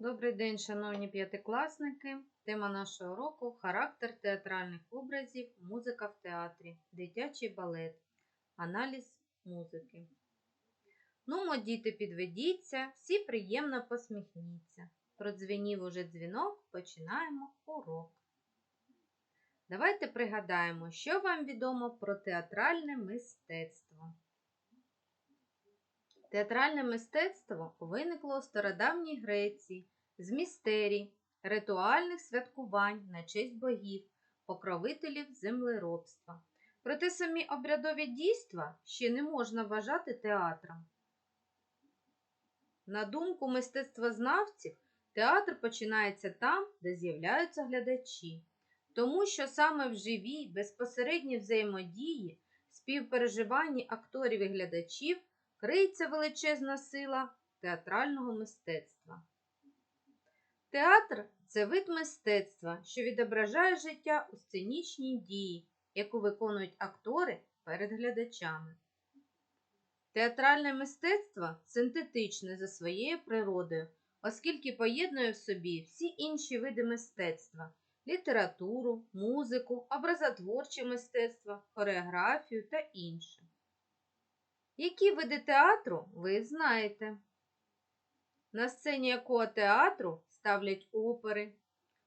Добрий день, шановні п'ятикласники. Тема нашого уроку характер театральних образів, музика в театрі, дитячий балет, аналіз музики. Нумо, діти, підведіться, всі приємно посміхніться. Продзвенів уже дзвінок, починаємо урок. Давайте пригадаємо, що вам відомо про театральне мистецтво. Театральне мистецтво виникло у стародавній Греції з містерій, ритуальних святкувань на честь богів, покровителів землеробства. Проте самі обрядові дійства ще не можна вважати театром. На думку мистецтвознавців, театр починається там, де з'являються глядачі, тому що саме в живій, безпосередній взаємодії, співпереживанні акторів і глядачів криється величезна сила театрального мистецтва. Театр це вид мистецтва, що відображає життя у сценічній дії, яку виконують актори перед глядачами. Театральне мистецтво синтетичне за своєю природою, оскільки поєднує в собі всі інші види мистецтва літературу, музику, образотворче мистецтво, хореографію та інше. Які види театру ви знаєте? На сцені якого театру ставлять опери,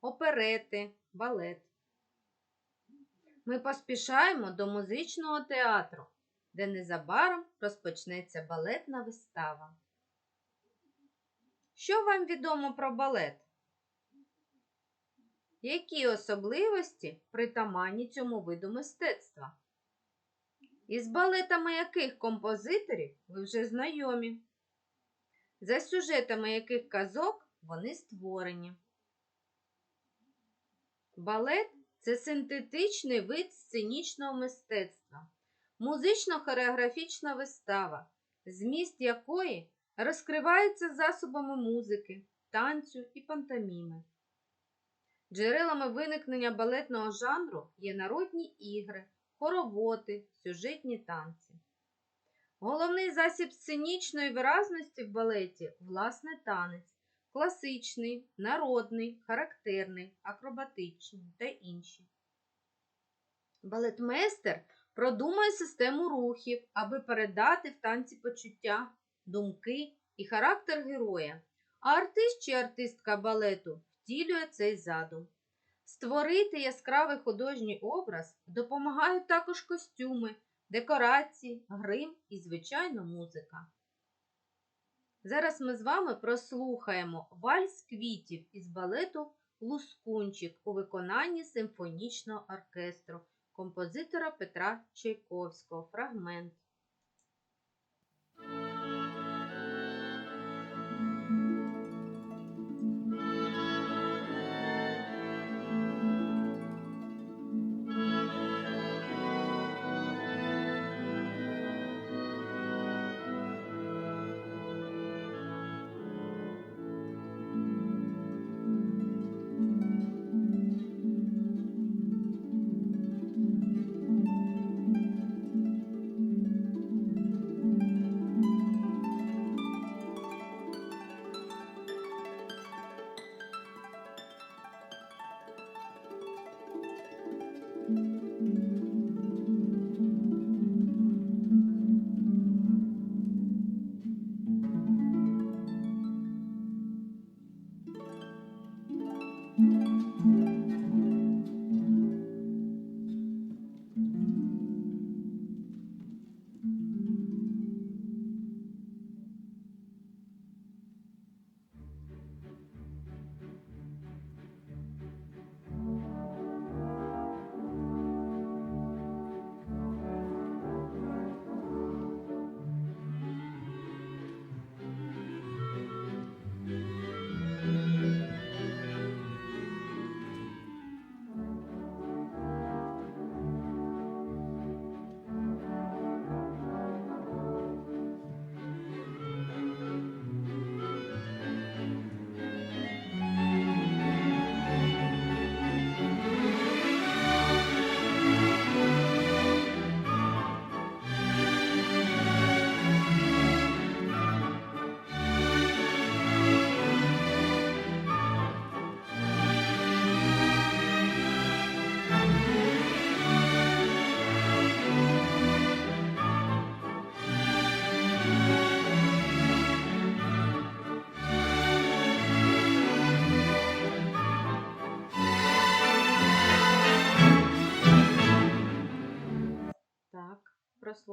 оперети, балет. Ми поспішаємо до музичного театру, де незабаром розпочнеться балетна вистава. Що вам відомо про балет? Які особливості притаманні цьому виду мистецтва? Із балетами яких композиторів ви вже знайомі? За сюжетами яких казок вони створені? Балет це синтетичний вид сценічного мистецтва, музично-хореографічна вистава, зміст якої розкривається засобами музики, танцю і пантоміми. Джерелами виникнення балетного жанру є народні ігри, хороводи, сюжетні танці. Головний засіб сценічної виразності в балеті власне танець, класичний, народний, характерний, акробатичний та інші. Балетмейстер продумує систему рухів, аби передати в танці почуття, думки і характер героя, а артист чи артистка балету втілює цей задум. Створити яскравий художній образ допомагають також костюми, декорації, грим і, звичайно, музика. Зараз ми з вами прослухаємо вальс квітів із балету Лускунчик у виконанні симфонічного оркестру композитора Петра Чайковського. Фрагмент.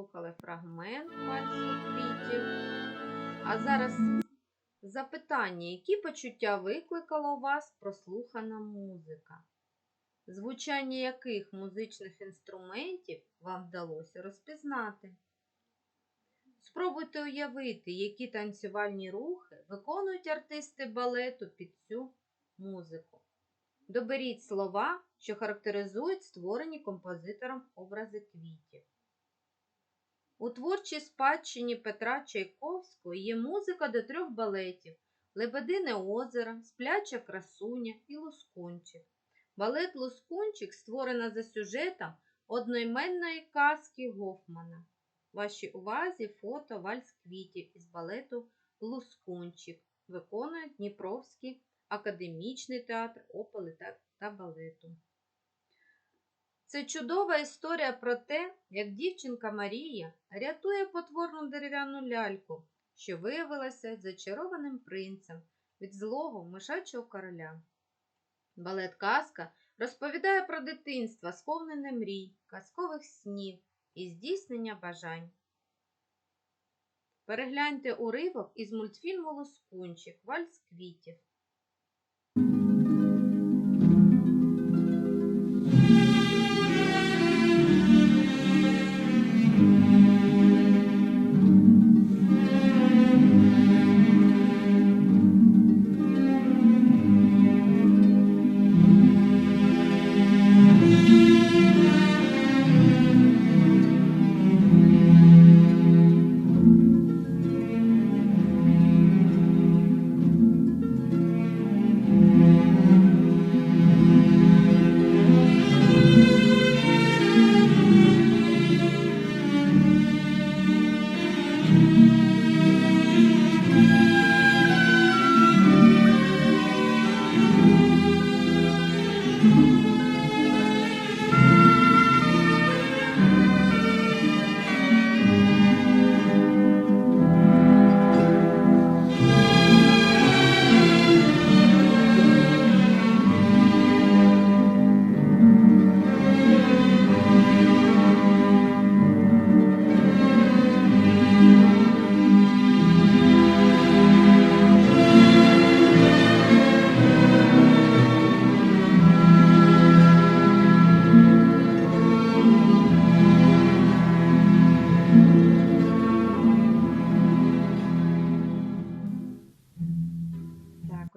Прослухали фрагмент вальсу квітів. А зараз запитання, які почуття викликала у вас прослухана музика? Звучання яких музичних інструментів вам вдалося розпізнати? Спробуйте уявити, які танцювальні рухи виконують артисти балету під цю музику. Доберіть слова, що характеризують створені композитором образи квітів. У творчій спадщині Петра Чайковського є музика до трьох балетів Лебедине озеро, Спляча красуня і Лускунчик. Балет Лускунчик створено за сюжетом одноіменної казки Гофмана. Вашій увазі фото вальс квітів із балету Лускунчик виконує Дніпровський академічний театр опери та, та балету. Це чудова історія про те, як дівчинка Марія рятує потворну дерев'яну ляльку, що виявилася зачарованим принцем від злого мишачого короля. Балет Казка розповідає про дитинство, сповнене мрій, казкових снів і здійснення бажань. Перегляньте уривок із мультфільму Лускунчик Вальс квітів.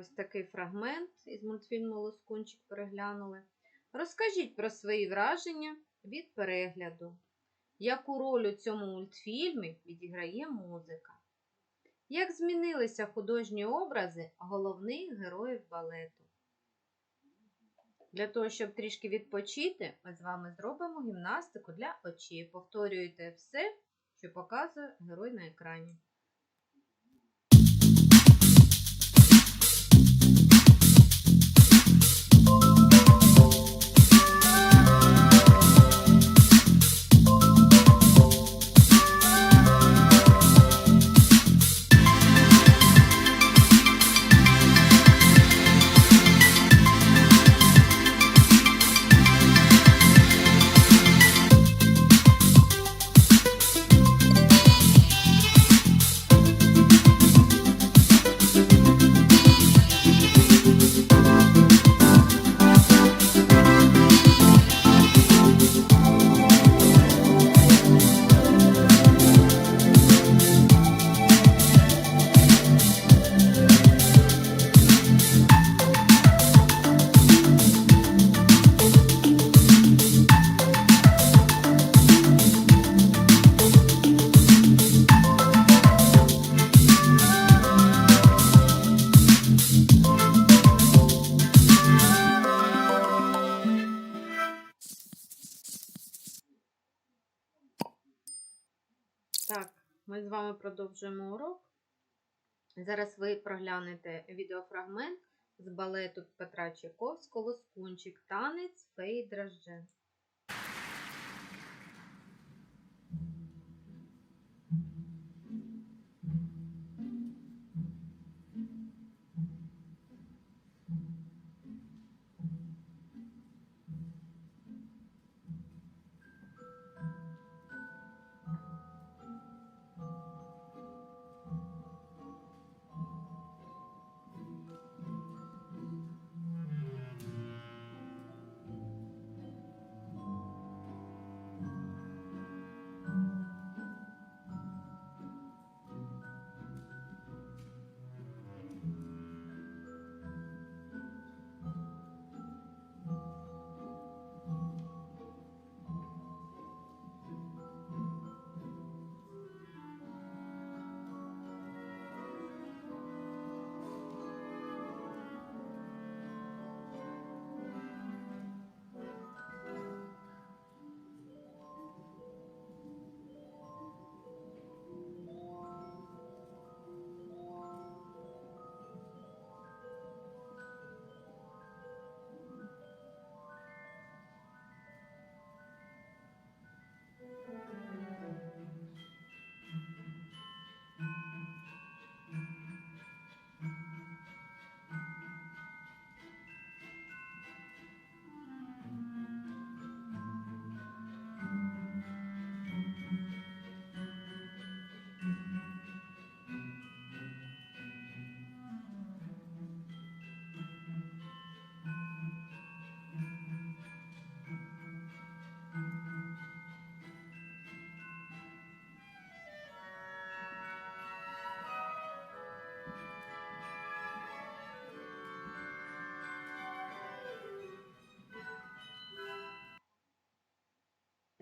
Ось такий фрагмент із мультфільму Лоскунчик переглянули. Розкажіть про свої враження від перегляду. Яку роль у цьому мультфільмі відіграє музика? Як змінилися художні образи головних героїв балету? Для того, щоб трішки відпочити, ми з вами зробимо гімнастику для очей. Повторюйте все, що показує герой на екрані. Ми з вами продовжуємо урок. Зараз ви проглянете відеофрагмент з балету Петра Чайковського Лоскунчик танець фей дрожже.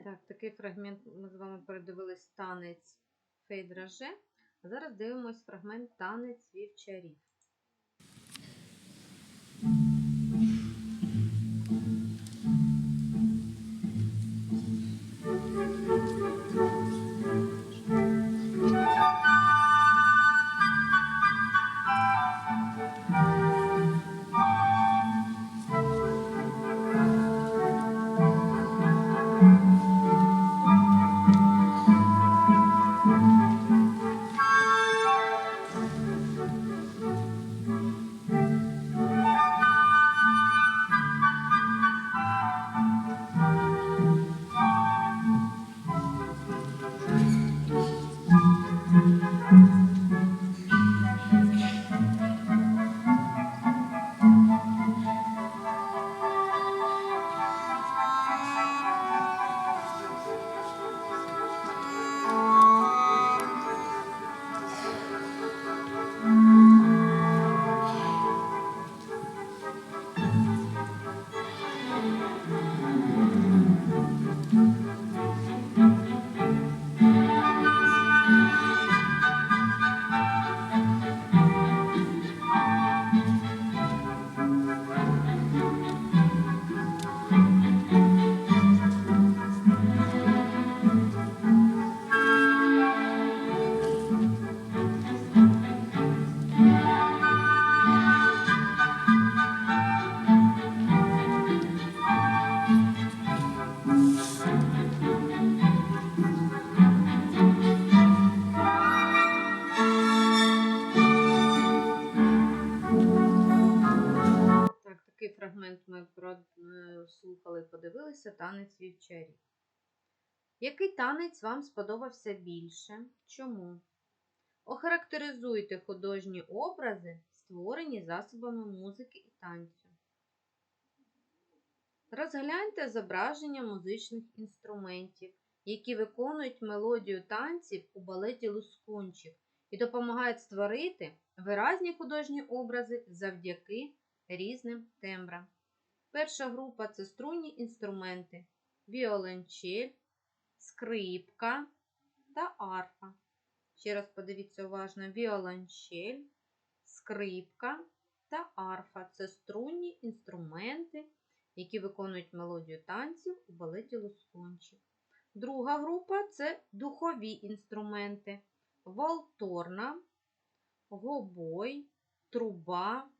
Так, такий фрагмент ми з вами передивились танець Фейдраже. А зараз дивимось фрагмент танець вівчарів. Який танець вам сподобався більше? Чому? Охарактеризуйте художні образи, створені засобами музики і танцю. Розгляньте зображення музичних інструментів, які виконують мелодію танців у балеті Лускунчик і допомагають створити виразні художні образи завдяки різним тембрам. Перша група це струнні інструменти: віолончель, скрипка та арфа. Ще раз подивіться уважно: віолончель, скрипка та арфа це струнні інструменти, які виконують мелодію танців у балеті Лускунчик. Друга група це духові інструменти: валторна, гобой, труба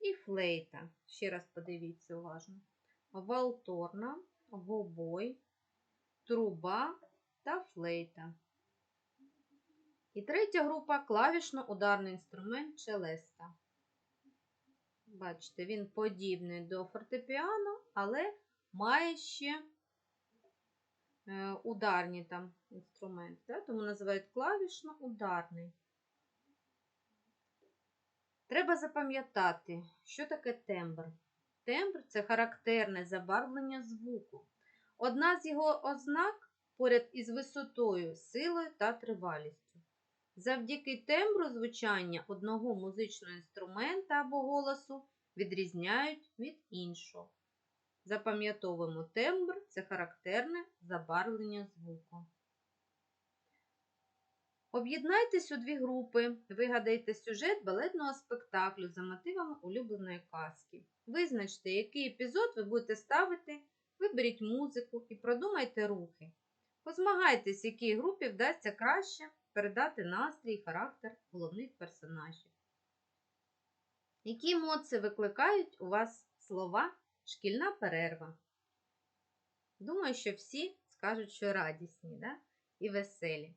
і флейта. Ще раз подивіться уважно. Валторна, гобой, труба та флейта. І третя група клавішно-ударний інструмент челеста. Бачите, він подібний до фортепіано, але має ще е, ударні там інструменти, да? тому називають клавішно-ударний. Треба запам'ятати, що таке тембр. Тембр це характерне забарвлення звуку. Одна з його ознак поряд із висотою, силою та тривалістю. Завдяки тембру звучання одного музичного інструмента або голосу відрізняють від іншого. Запам'ятовуємо тембр це характерне забарвлення звуку. Об'єднайтесь у дві групи, вигадайте сюжет балетного спектаклю за мотивами улюбленої казки. Визначте, який епізод ви будете ставити, виберіть музику і продумайте рухи. Позмагайтесь, якій групі вдасться краще передати настрій і характер головних персонажів. Які емоції викликають у вас слова шкільна перерва? Думаю, що всі скажуть, що радісні да? і веселі.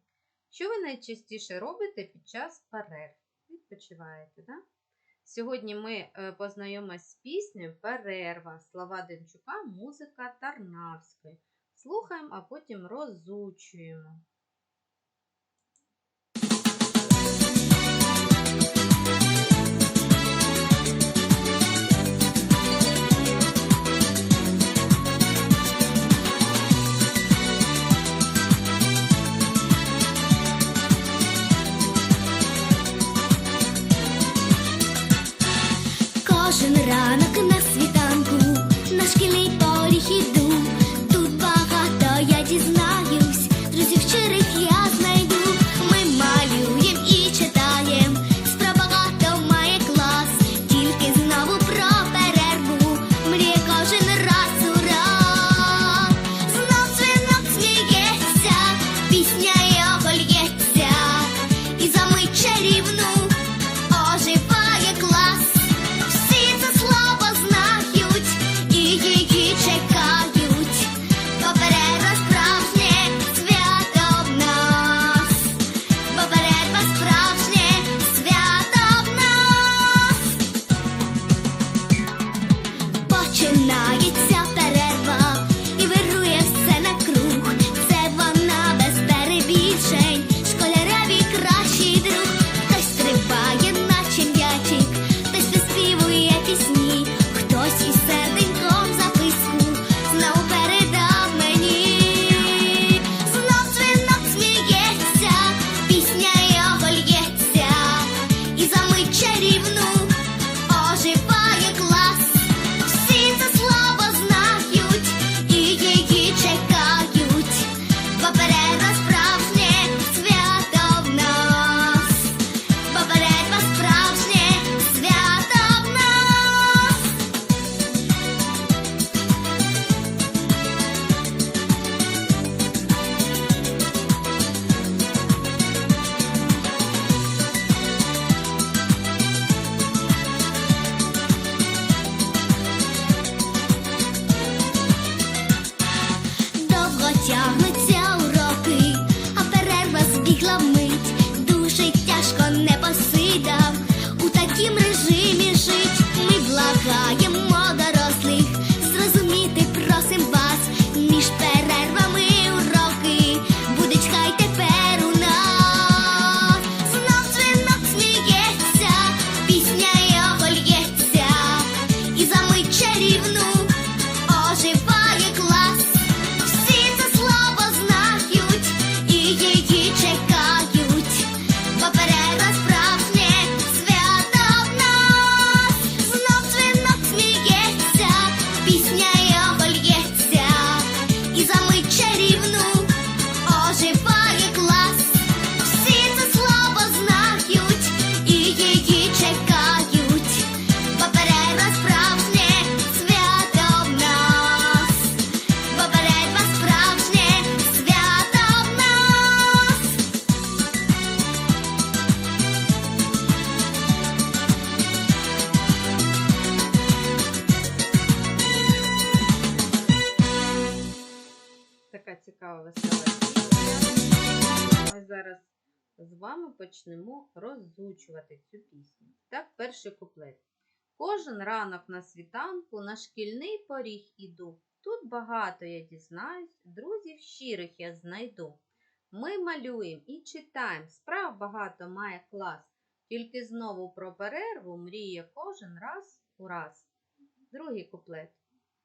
Що ви найчастіше робите під час перерв? Відпочиваєте, да? Сьогодні ми е, познайомимося з піснею Перерва слова Демчука, музика Тарнавської. Слухаємо, а потім розучуємо. Кожен ранок на з вами почнемо розучувати цю пісню. Так, перший куплет. Кожен ранок на світанку на шкільний поріг іду. Тут багато я дізнаюсь, друзів щирих я знайду. Ми малюємо і читаємо, справ багато має клас. Тільки знову про перерву мріє кожен раз у раз. Другий куплет.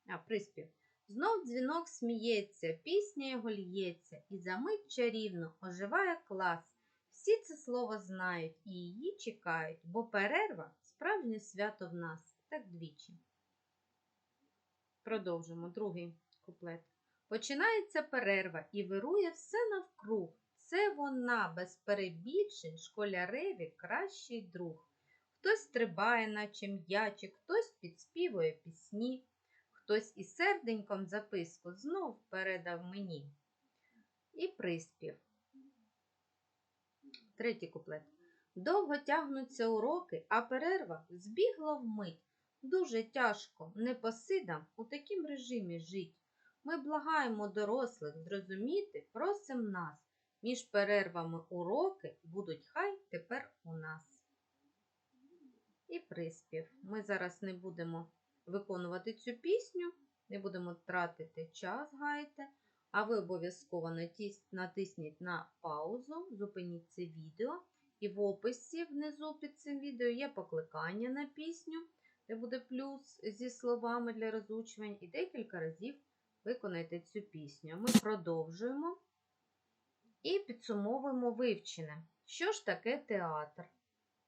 А, приспів. Знов дзвінок сміється, пісня його лється, і за мить чарівно оживає клас. Всі це слово знають і її чекають, бо перерва справжнє свято в нас. Так двічі. Продовжимо другий куплет. Починається перерва і вирує все навкруг. Це вона без перебільшень школяреві кращий друг. Хтось стрибає, наче м'ячик, хтось підспівує пісні, хтось із серденьком записку знов передав мені. І приспів. Третій куплет. Довго тягнуться уроки, а перерва збігла вмить. Дуже тяжко, не посидам у такім режимі жить. Ми благаємо дорослих зрозуміти, просим нас. Між перервами уроки будуть хай тепер у нас. І приспів. Ми зараз не будемо виконувати цю пісню, не будемо тратити час, гайте, а ви обов'язково натисніть на паузу, зупиніть це відео. І в описі внизу під цим відео є покликання на пісню, де буде плюс зі словами для розучувань, і декілька разів виконайте цю пісню. Ми продовжуємо і підсумовуємо вивчене. Що ж таке театр?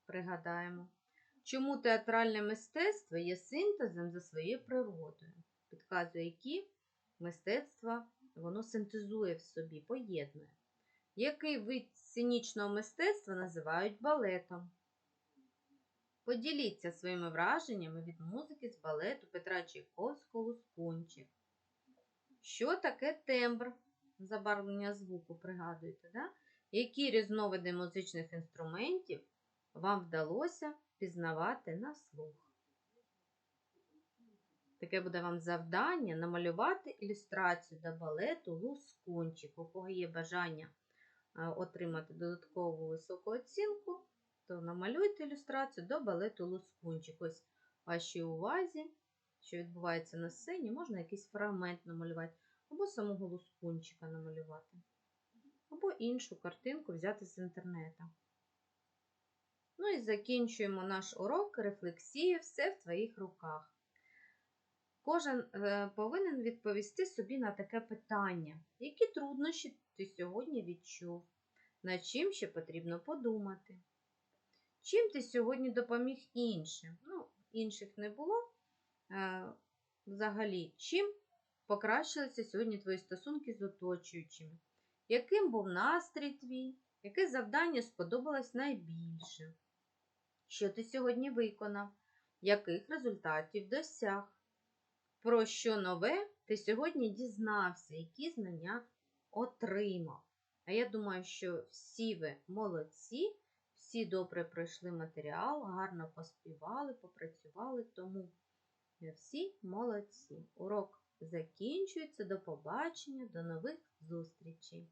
Пригадаємо. Чому театральне мистецтво є синтезом за своєю природою? Підказує, які мистецтва воно синтезує в собі, поєднує. Який вид сценічного мистецтва називають балетом? Поділіться своїми враженнями від музики з балету Петра Чайковського «Лускунчик». Що таке тембр? Забарвлення звуку, пригадуєте, да? Які різновиди музичних інструментів вам вдалося пізнавати на слух? Таке буде вам завдання намалювати ілюстрацію до балету Лускунчик. У кого є бажання е, отримати додаткову високу оцінку, то намалюйте ілюстрацію до балету Лускунчик. Ось вашій увазі, що відбувається на сцені, можна якийсь фрагмент намалювати, або самого лускунчика намалювати, або іншу картинку взяти з інтернету. Ну і закінчуємо наш урок рефлексії все в твоїх руках. Кожен е, повинен відповісти собі на таке питання, які труднощі ти сьогодні відчув, над чим ще потрібно подумати. Чим ти сьогодні допоміг іншим? Ну, інших не було. Е, взагалі, чим покращилися сьогодні твої стосунки з оточуючими? Яким був настрій твій? Яке завдання сподобалось найбільше? Що ти сьогодні виконав? Яких результатів досяг? Про що нове ти сьогодні дізнався, які знання отримав? А я думаю, що всі ви молодці, всі добре пройшли матеріал, гарно поспівали, попрацювали, тому всі молодці. Урок закінчується. До побачення, до нових зустрічей!